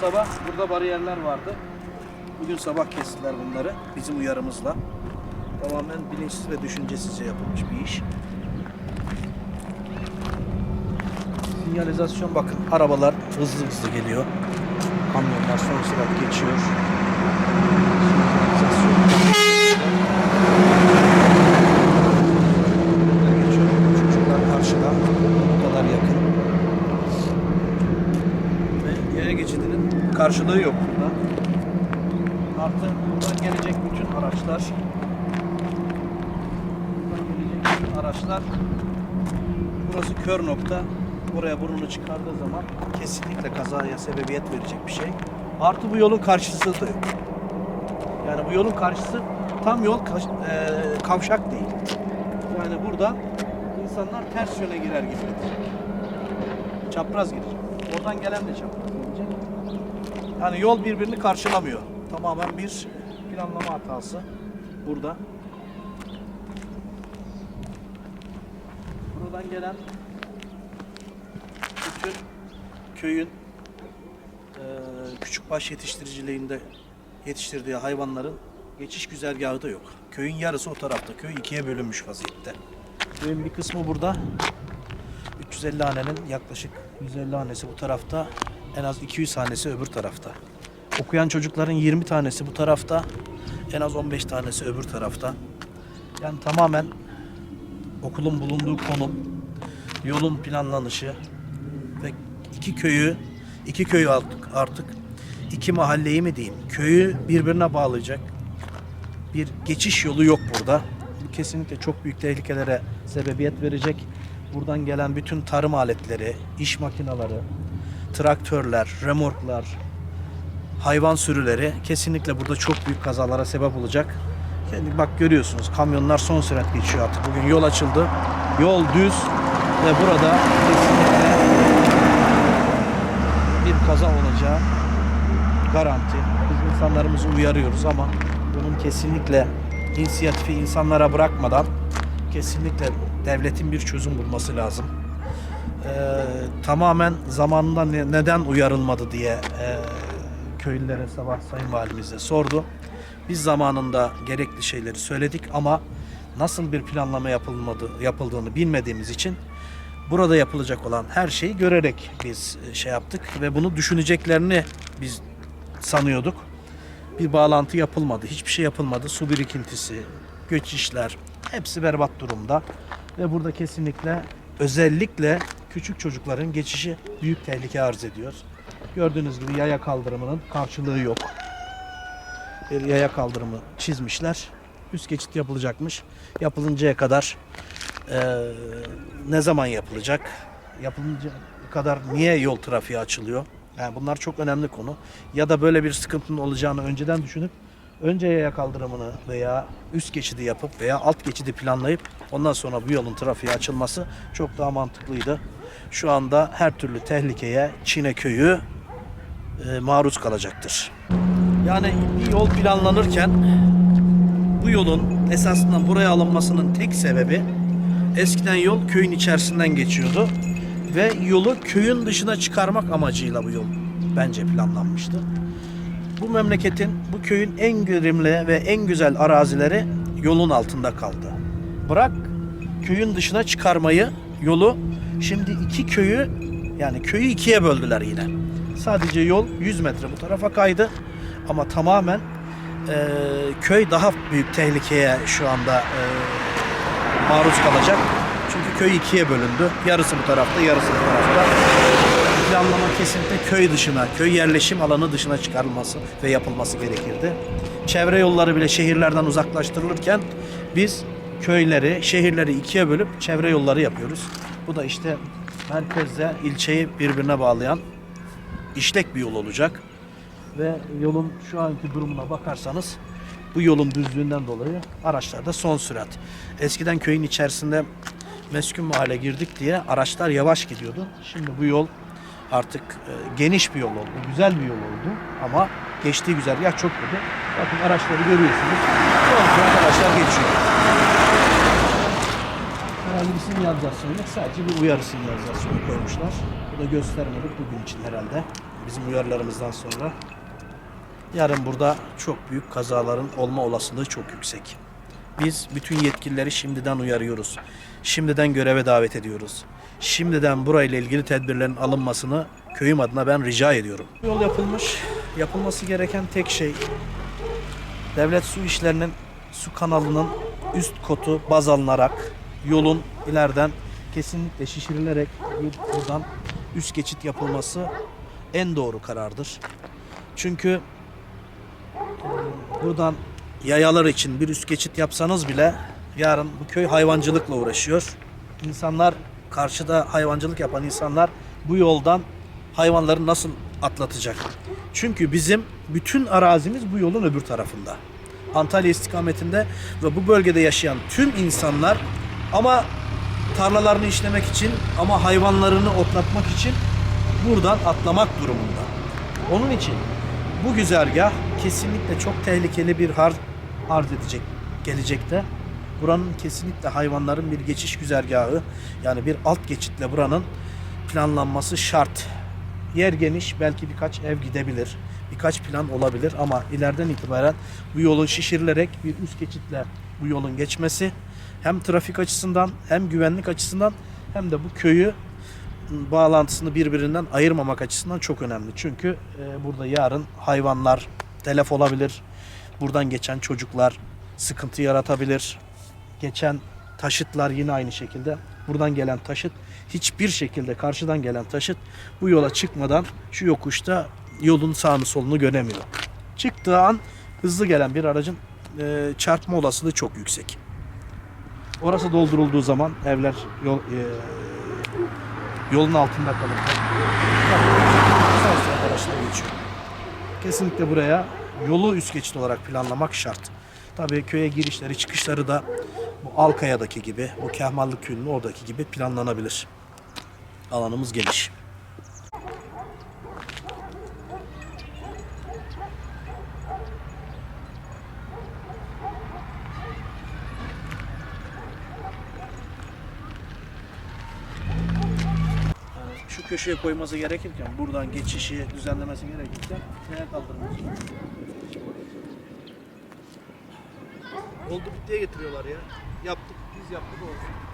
sabah burada bariyerler vardı. Bugün sabah kestiler bunları bizim uyarımızla. Tamamen bilinçsiz ve düşüncesizce yapılmış bir iş. Sinyalizasyon bakın arabalar hızlı hızlı geliyor. Kamyonlar son sürat geçiyor. Sinyalizasyon. geçiyor. Çocuklar karşıda. Bu kadar yakın. Ve yaya geçidinin karşılığı yok burada. Artı buradan gelecek bütün araçlar buradan gelecek bütün araçlar burası kör nokta. Buraya burnunu çıkardığı zaman kesinlikle kazaya sebebiyet verecek bir şey. Artı bu yolun karşısı da yok. Yani bu yolun karşısı tam yol kaş- eee, kavşak değil. Yani burada insanlar ters yöne girer gibi. Çapraz girecek. Oradan gelen de çapraz gelecek. Yani yol birbirini karşılamıyor. Tamamen bir planlama hatası burada. Buradan gelen bütün köyün eee küçükbaş yetiştiriciliğinde yetiştirdiği hayvanların geçiş güzergahı da yok. Köyün yarısı o tarafta. Köy ikiye bölünmüş vaziyette. Köyün bir kısmı burada. 350 hanenin yaklaşık 150 hanesi bu tarafta. En az 200 hanesi öbür tarafta. Okuyan çocukların 20 tanesi bu tarafta. En az 15 tanesi öbür tarafta. Yani tamamen okulun bulunduğu konum, yolun planlanışı ve iki köyü, iki köyü artık, artık iki mahalleyi mi diyeyim, köyü birbirine bağlayacak bir geçiş yolu yok burada. Bu kesinlikle çok büyük tehlikelere sebebiyet verecek. Buradan gelen bütün tarım aletleri, iş makineleri, traktörler, remorklar, hayvan sürüleri kesinlikle burada çok büyük kazalara sebep olacak. Kendi bak görüyorsunuz kamyonlar son sürat geçiyor artık. Bugün yol açıldı. Yol düz ve burada kesinlikle bir kaza olacağı garanti. Biz insanlarımızı uyarıyoruz ama bunun kesinlikle inisiyatifi insanlara bırakmadan kesinlikle devletin bir çözüm bulması lazım. Ee, tamamen zamanında ne- neden uyarılmadı diye e, köylülere sabah Sayın Valimiz de sordu. Biz zamanında gerekli şeyleri söyledik ama nasıl bir planlama yapılmadı yapıldığını bilmediğimiz için burada yapılacak olan her şeyi görerek biz e, şey yaptık ve bunu düşüneceklerini biz sanıyorduk. Bir bağlantı yapılmadı. Hiçbir şey yapılmadı. Su birikintisi, göçişler hepsi berbat durumda. Ve burada kesinlikle özellikle küçük çocukların geçişi büyük tehlike arz ediyor. Gördüğünüz gibi yaya kaldırımının karşılığı yok. Bir yaya kaldırımı çizmişler. Üst geçit yapılacakmış. Yapılıncaya kadar eee, ne zaman yapılacak? Yapılınca kadar niye yol trafiği açılıyor? Yani bunlar çok önemli konu. Ya da böyle bir sıkıntının olacağını önceden düşünüp önce yaya kaldırımını veya üst geçidi yapıp veya alt geçidi planlayıp ondan sonra bu yolun trafiğe açılması çok daha mantıklıydı. Şu anda her türlü tehlikeye Çine köyü e, maruz kalacaktır. Yani bir yol planlanırken bu yolun esasında buraya alınmasının tek sebebi eskiden yol köyün içerisinden geçiyordu ve yolu köyün dışına çıkarmak amacıyla bu yol bence planlanmıştı. Bu memleketin, bu köyün en verimli ve en güzel arazileri yolun altında kaldı. Bırak köyün dışına çıkarmayı, yolu şimdi iki köyü yani köyü ikiye böldüler yine. Sadece yol 100 metre bu tarafa kaydı ama tamamen eee, köy daha büyük tehlikeye şu anda eee, maruz kalacak. Çünkü köy ikiye bölündü. Yarısı bu tarafta, yarısı bu tarafta. Planlama kesinlikle köy dışına, köy yerleşim alanı dışına çıkarılması ve yapılması gerekirdi. Çevre yolları bile şehirlerden uzaklaştırılırken biz köyleri, şehirleri ikiye bölüp çevre yolları yapıyoruz. Bu da işte merkezle ilçeyi birbirine bağlayan işlek bir yol olacak. Ve yolun şu anki durumuna bakarsanız bu yolun düzlüğünden dolayı araçlarda son sürat. Eskiden köyün içerisinde meskun hale girdik diye araçlar yavaş gidiyordu. Şimdi bu yol artık e, geniş bir yol oldu, güzel bir yol oldu ama geçtiği güzergah çok kötü. Bakın araçları görüyorsunuz. Son sürat araçlar geçiyor. Herhangi sinyalizasyonu yok. Sadece bir uyarı sinyalizasyonu koymuşlar. Bu da göstermedik bugün için herhalde. Bizim uyarılarımızdan sonra. Yarın burada çok büyük kazaların olma olasılığı çok yüksek. Biz bütün yetkilileri şimdiden uyarıyoruz. Şimdiden göreve davet ediyoruz. Şimdiden burayla ilgili tedbirlerin alınmasını köyüm adına ben rica ediyorum. Yol yapılmış. Yapılması gereken tek şey devlet su işlerinin su kanalının üst kotu baz alınarak yolun ileriden kesinlikle şişirilerek buradan üst geçit yapılması en doğru karardır. Çünkü buradan yayalar için bir üst geçit yapsanız bile yarın bu köy hayvancılıkla uğraşıyor. İnsanlar karşıda hayvancılık yapan insanlar bu yoldan hayvanları nasıl atlatacak? Çünkü bizim bütün arazimiz bu yolun öbür tarafında. Antalya istikametinde ve bu bölgede yaşayan tüm insanlar ama tarlalarını işlemek için ama hayvanlarını otlatmak için buradan atlamak durumunda. Onun için bu güzergah kesinlikle çok tehlikeli bir har arz edecek gelecekte. Buranın kesinlikle hayvanların bir geçiş güzergahı yani bir alt geçitle buranın planlanması şart. Yer geniş belki birkaç ev gidebilir. Birkaç plan olabilir ama ileriden itibaren bu yolun şişirilerek bir üst geçitle bu yolun geçmesi hem trafik açısından hem güvenlik açısından hem de bu köyü bağlantısını birbirinden ayırmamak açısından çok önemli. Çünkü e, burada yarın hayvanlar telef olabilir. Buradan geçen çocuklar sıkıntı yaratabilir. Geçen taşıtlar yine aynı şekilde. Buradan gelen taşıt hiçbir şekilde karşıdan gelen taşıt bu yola çıkmadan şu yokuşta yolun sağını solunu göremiyor. Çıktığı an hızlı gelen bir aracın e, çarpma olasılığı çok yüksek. Orası doldurulduğu zaman evler yol, e, yolun altında kalır. Kesinlikle buraya yolu üst geçit olarak planlamak şart. Tabii köye girişleri çıkışları da bu Alkaya'daki gibi, bu Kehmallı Köyü'nün oradaki gibi planlanabilir. Alanımız geniş. Yani şu köşeye koyması gerekirken, buradan geçişi düzenlemesi gerekirken neye kaldırmış? Oldu bittiye getiriyorlar ya. Yaptık, biz yaptık olsun.